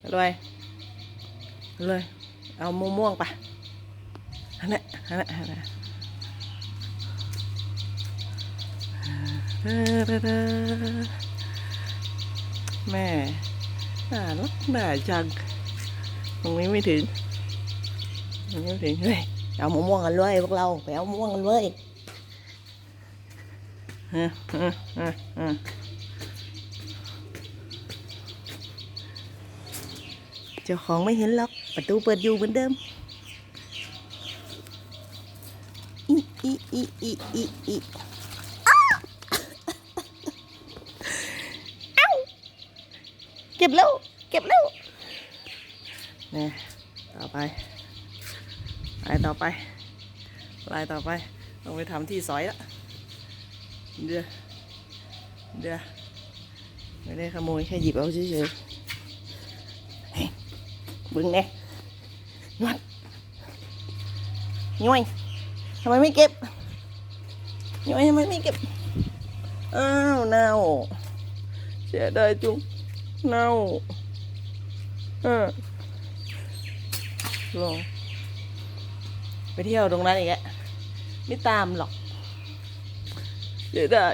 เลยเลยเอาม่วงม่วงไปอันนั้นอันนั้นอันนั้นแม่น่ารักน่าจังตรงนี้ไม่ถึงตรงนี้ไม่ถึงเฮ้ยเอามะม่วงกันเลยพวกเราไปเอามะม่วงกันเลยฮะฮะฮะฮะ เจ้าของไม่เห็นหรอกประตูเปิดอยู่เหมือนเดิมอีอีอีอีอีอีอ้าวเอ้าเก็บแล้วเก็บแล้วนี่ต่อไปลายต่อไปลายต่อไปต้องไปทำที่สอยละเดี๋ยวเดี๋ยวไม่ได้ขโมยแค่หยิบเอาเฉยๆ บึงเนี่ยนวดย้อยทำไมไม่เก็บย้อยทำไมไม่เก็บ อ้าวเน่าเสียดายจุงเน่าเออลงไปเที่ยวตรงนั้นอีกแล้วไม่ตามหรอกเสียดาย